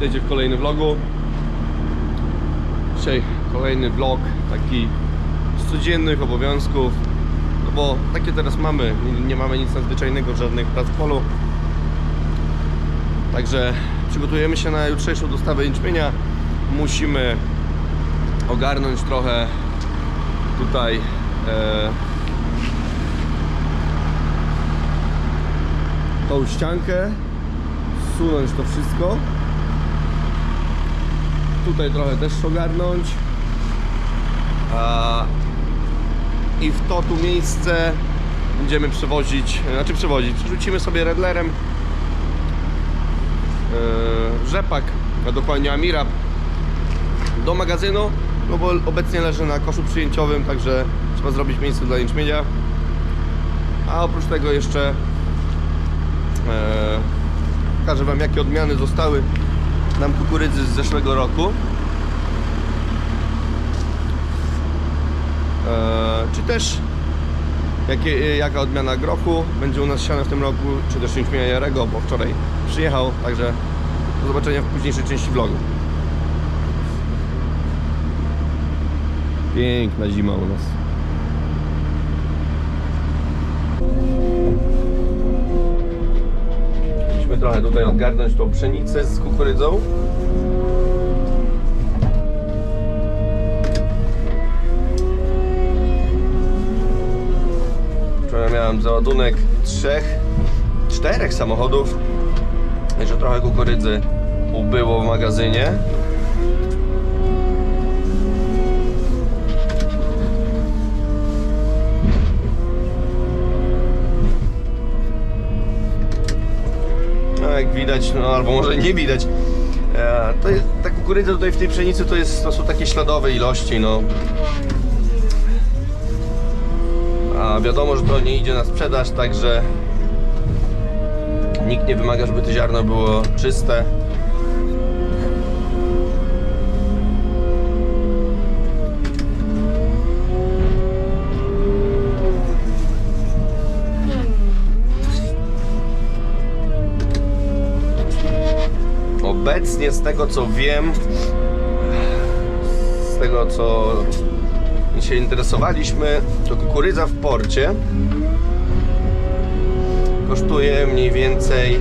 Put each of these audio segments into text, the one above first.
Witajcie w kolejnym vlogu. Dzisiaj kolejny vlog taki z codziennych obowiązków. No bo takie teraz mamy. Nie, mamy nic nadzwyczajnego, żadnych prac w polu. Także przygotujemy się na jutrzejszą dostawę jęczmienia. Musimy ogarnąć trochę tutaj e, tą ściankę, zsunąć to wszystko. Tutaj trochę też ogarnąć. I w to tu miejsce będziemy przewozić, znaczy przewozić, przerzucimy sobie redlerem yy, rzepak, a dokładnie Amira do magazynu, no bo obecnie leży na koszu przyjęciowym, także trzeba zrobić miejsce dla jęczmienia. A oprócz tego jeszcze e, pokażę Wam jakie odmiany zostały nam kukurydzy z zeszłego roku. E, czy też jakie, jaka odmiana grochu będzie u nas siana w tym roku, czy też jęczmienia jarego, bo wczoraj przyjechał, także do zobaczenia w późniejszej części vlogu. Piękna zima u nas. Trochę tutaj odgarnąć tą pszenicę z kukurydzą. Wczoraj miałem załadunek trzech, czterech samochodów. Jeszcze trochę kukurydzy ubyło w magazynie. Widać, no albo może nie widać. E, to jest, ta kukurydza tutaj w tej pszenicy to, jest, to są takie śladowe ilości, no. A wiadomo, że to nie idzie na sprzedaż, także nikt nie wymaga, żeby to ziarno było czyste. Obecnie z tego co wiem, z tego co się interesowaliśmy, to kukurydza w porcie kosztuje mniej więcej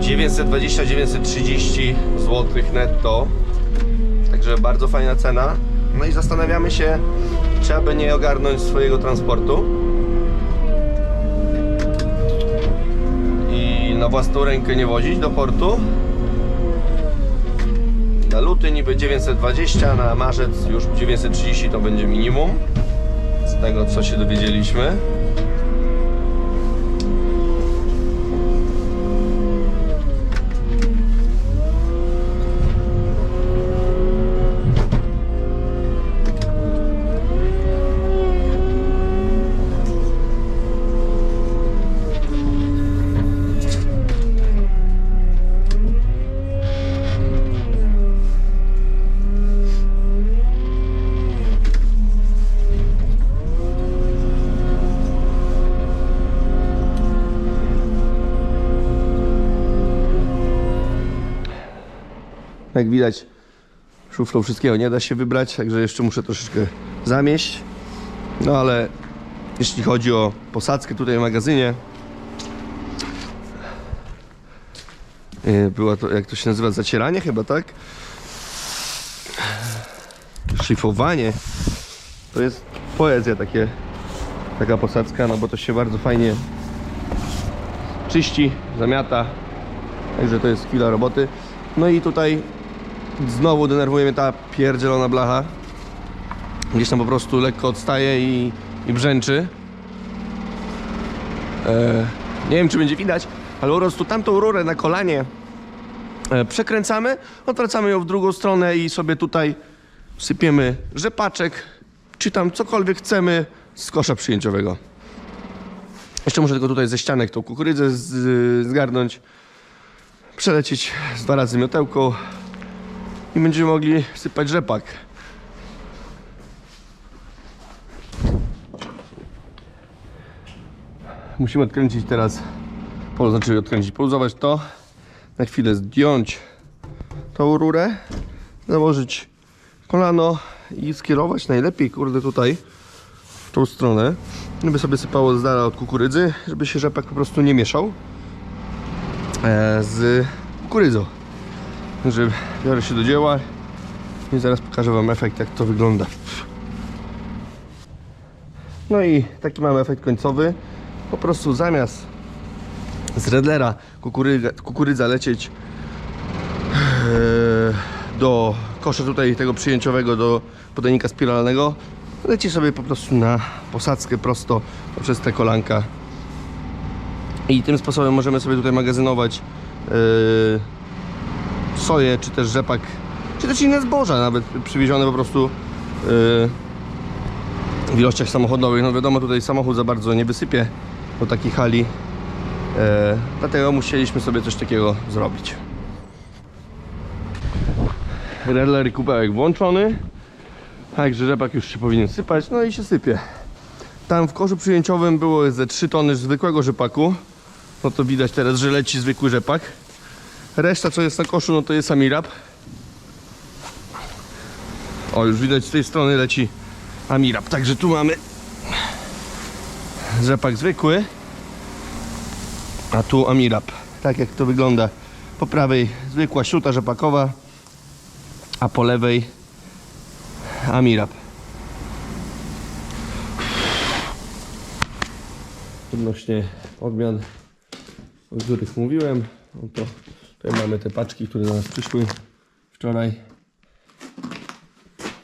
...920-930 zł netto. Także bardzo fajna cena. No i zastanawiamy się, czy aby nie ogarnąć swojego transportu. Na własną rękę nie wozić do portu. Na luty niby 920, na marzec już 930 to będzie minimum. Z tego co się dowiedzieliśmy. Jak widać, szuflą wszystkiego nie da się wybrać, także jeszcze muszę troszeczkę zamieść. No ale jeśli chodzi o posadzkę tutaj w magazynie, yy, była to, jak to się nazywa, zacieranie chyba, tak? Szlifowanie. To jest poezja takie, taka posadzka, no bo to się bardzo fajnie czyści, zamiata. Także to jest chwila roboty. No i tutaj znowu denerwuje mnie ta pierdzielona blacha. Gdzieś tam po prostu lekko odstaje i, i brzęczy. E, nie wiem, czy będzie widać, ale po prostu tamtą rurę na kolanie e, przekręcamy, odwracamy ją w drugą stronę i sobie tutaj sypiemy rzepaczek, czy tam cokolwiek chcemy z kosza przyjęciowego. Jeszcze muszę tylko tutaj ze ścianek tą kukurydzę z, zgarnąć, przelecieć dwa razy miotełką i będziemy mogli sypać rzepak. musimy odkręcić teraz, znaczy odkręcić, poluzować to, na chwilę zdjąć tą rurę, założyć kolano i skierować najlepiej, kurde, tutaj w tą stronę, żeby sobie sypało z dala od kukurydzy, żeby się rzepak po prostu nie mieszał e, z kukurydzą. Także biorę się do dzieła i zaraz pokażę Wam efekt, jak to wygląda. No i taki mamy efekt końcowy. Po prostu zamiast z redlera kukurydza, kukurydza lecieć e, do kosza tutaj tego przyjęciowego do podajnika spiralnego, leci sobie po prostu na posadzkę prosto poprzez te kolanka. I tym sposobem możemy sobie tutaj magazynować e, soję, czy też rzepak, czy też inne zboża, nawet przywiezione po prostu e, w ilościach samochodowych. No wiadomo, tutaj samochód za bardzo nie wysypie do takiej hali. E, dlatego musieliśmy sobie coś takiego zrobić. Redler i kubełek włączony. Także rzepak już się powinien sypać, no i się sypie. Tam w koszu przyjęciowym było ze 3 tony zwykłego rzepaku. No to widać teraz, że leci zwykły rzepak. Reszta co jest na koszu, no to jest Amirab. O, już widać z tej strony leci Amirab. Także tu mamy rzepak zwykły, a tu Amirab. Tak jak to wygląda. Po prawej zwykła siuta rzepakowa, a po lewej Amirab. Odnośnie odmian, o których mówiłem, no to tutaj mamy te paczki, które do nas przyszły wczoraj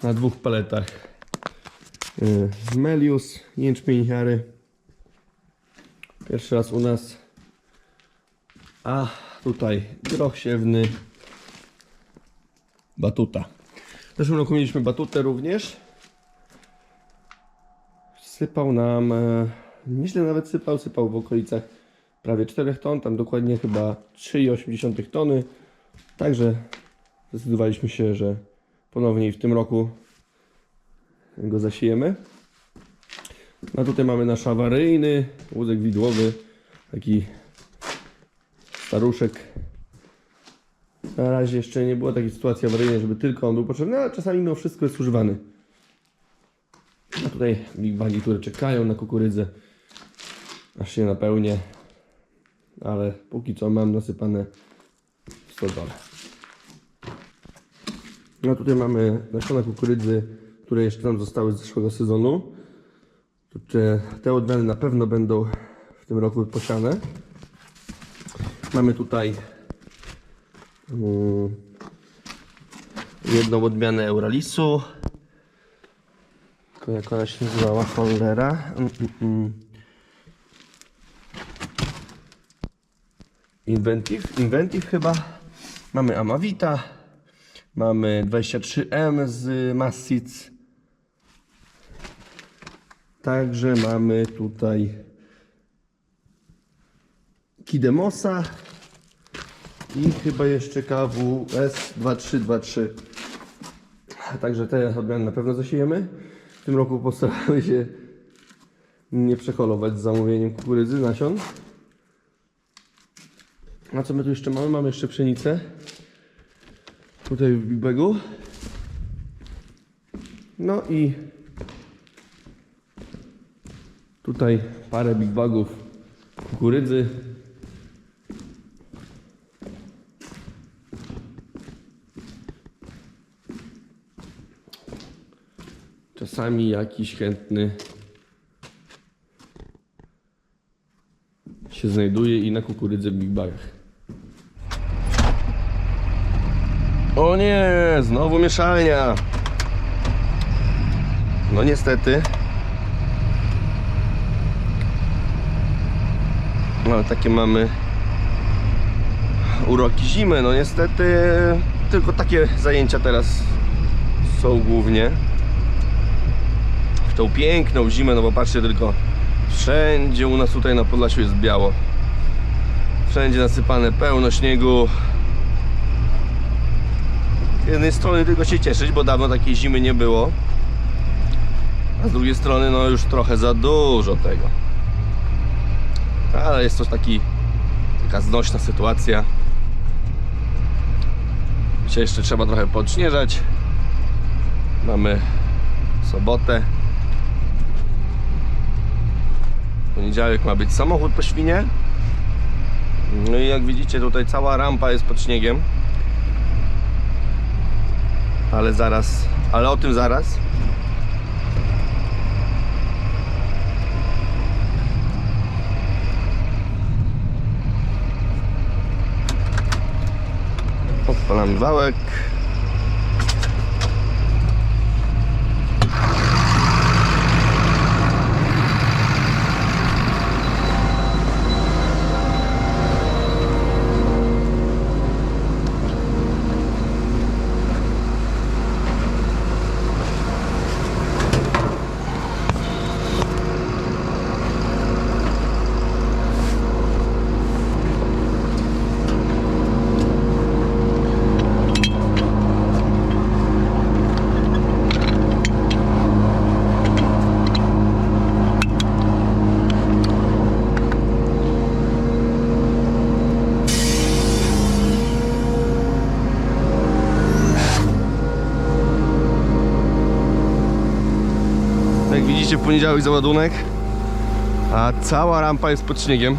na dwóch paletach. Yy, Melius, jęczmień jary. Pierwszy raz u nas. A tutaj groch siewny. Batuta. W zeszłym roku mieliśmy batutę również. Sypał nam, e, myślę nawet sypał, sypał w okolicach prawie 4 ton, tam dokładnie chyba 3,8 tony. Także zdecydowaliśmy się, że ponownie w tym roku go zasiejemy. No tutaj mamy nasz awaryjny łódek widłowy, taki staruszek. Na razie jeszcze nie było takiej sytuacji awaryjnej, żeby tylko on był potrzebny, ale czasami mimo wszystko jest używany. A tutaj big bagi, które czekają na kukurydzę, aż się napełnię. Ale póki co mam nasypane w stodole. No tutaj mamy nasiona kukurydzy, które jeszcze nam zostały z zeszłego sezonu. Te, odmiany na pewno będą w tym roku posiane. Mamy tutaj mm, jedną odmianę Euralisu. Jak ona się nazywała? Cholera. Inventive, Inventive chyba. Mamy Amavita. Mamy 23M z Massic. Także mamy tutaj Kidemosa i chyba jeszcze KWS 2323. Także te odmiany na pewno zasiejemy. W tym roku postaramy się nie przeholować z zamówieniem kukurydzy, nasion. A co my tu jeszcze mamy? Mamy jeszcze pszenicę. Tutaj w Big Bagu. No i tutaj parę Big Bagów kukurydzy. Czasami jakiś chętny się znajduje i na kukurydzę w Big Bagach. O nie, znowu mieszalnia. No niestety. No takie mamy uroki zimy. No niestety tylko takie zajęcia teraz są głównie. W tą piękną zimę, no bo patrzcie tylko wszędzie u nas tutaj na Podlasiu jest biało. Wszędzie nasypane pełno śniegu. Z jednej strony tylko się cieszyć, bo dawno takiej zimy nie było. A z drugiej strony no już trochę za dużo tego. Ale jest to taki, taka znośna sytuacja. Dzisiaj jeszcze trzeba trochę podśnieżać. Mamy sobotę. Poniedziałek ma być samochód po świnie. No i jak widzicie tutaj cała rampa jest pod śniegiem. Ale zaraz, ale o tym zaraz. Odpalamy wałek. Poniedziałek załadunek, a cała rampa jest pod śniegiem.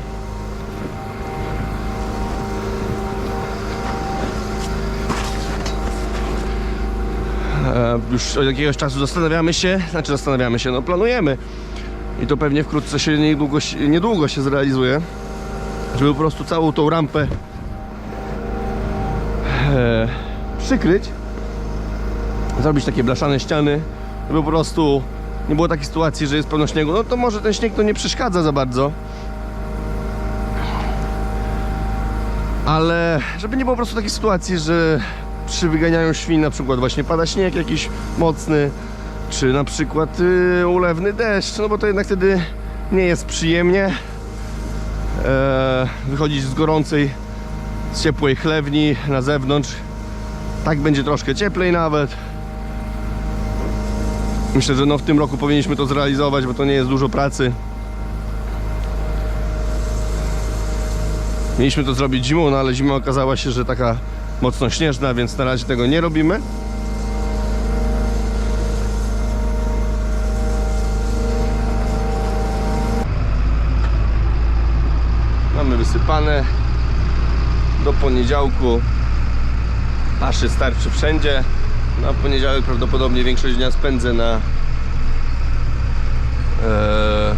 E, Już od jakiegoś czasu zastanawiamy się, znaczy zastanawiamy się, no planujemy i to pewnie wkrótce się niedługo, niedługo się zrealizuje, żeby po prostu całą tą rampę e, przykryć, zrobić takie blaszane ściany, żeby po prostu nie było takiej sytuacji, że jest pełno śniegu, no to może ten śnieg to nie przeszkadza za bardzo. Ale żeby nie było po prostu takiej sytuacji, że przy wyganianiu świn na przykład właśnie pada śnieg jakiś mocny, czy na przykład yy, ulewny deszcz, no bo to jednak wtedy nie jest przyjemnie e, wychodzić z gorącej, z ciepłej chlewni na zewnątrz. Tak będzie troszkę cieplej nawet. Myślę, że no w tym roku powinniśmy to zrealizować, bo to nie jest dużo pracy. Mieliśmy to zrobić zimą, no ale zima okazała się, że taka mocno śnieżna, więc na razie tego nie robimy. Mamy wysypane. Do poniedziałku paszy starczy wszędzie. Na poniedziałek prawdopodobnie większość dnia spędzę na e,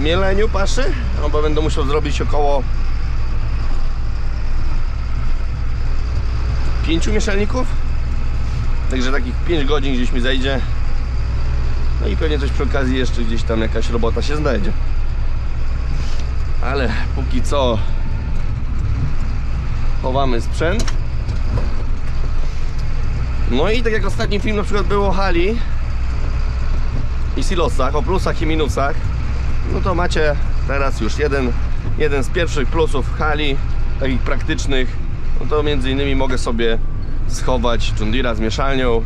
mieleniu paszy, no bo będę musiał zrobić około 5 mieszalników. Także takich 5 godzin gdzieś mi zejdzie. No i pewnie coś przy okazji jeszcze gdzieś tam jakaś robota się znajdzie. Ale póki co chowamy sprzęt. No i tak jak ostatni film na przykład było o hali i silosach, o plusach i minusach, no to macie teraz już jeden, jeden z pierwszych plusów hali, takich praktycznych, no to między innymi mogę sobie schować John Deere'a z mieszalnią,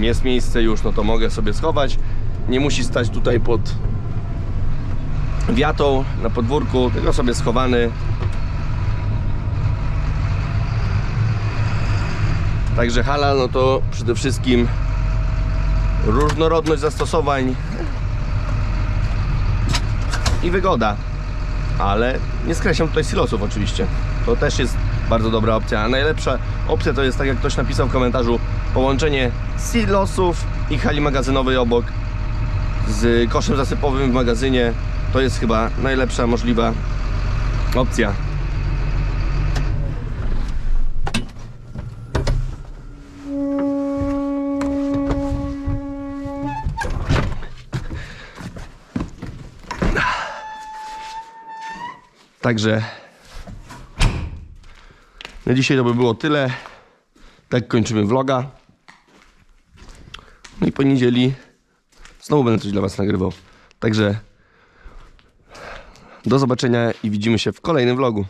jest miejsce już, no to mogę sobie schować, nie musi stać tutaj pod wiatą na podwórku, tylko sobie schowany Także hala, no to przede wszystkim różnorodność zastosowań i wygoda. Ale nie skreślam tutaj silosów oczywiście. To też jest bardzo dobra opcja. A najlepsza opcja to jest, tak jak ktoś napisał w komentarzu, połączenie silosów i hali magazynowej obok z koszem zasypowym w magazynie. To jest chyba najlepsza możliwa opcja. Także na dzisiaj to by było tyle. Tak kończymy vloga. No i po niedzieli znowu będę coś dla Was nagrywał. Także do zobaczenia i widzimy się w kolejnym vlogu.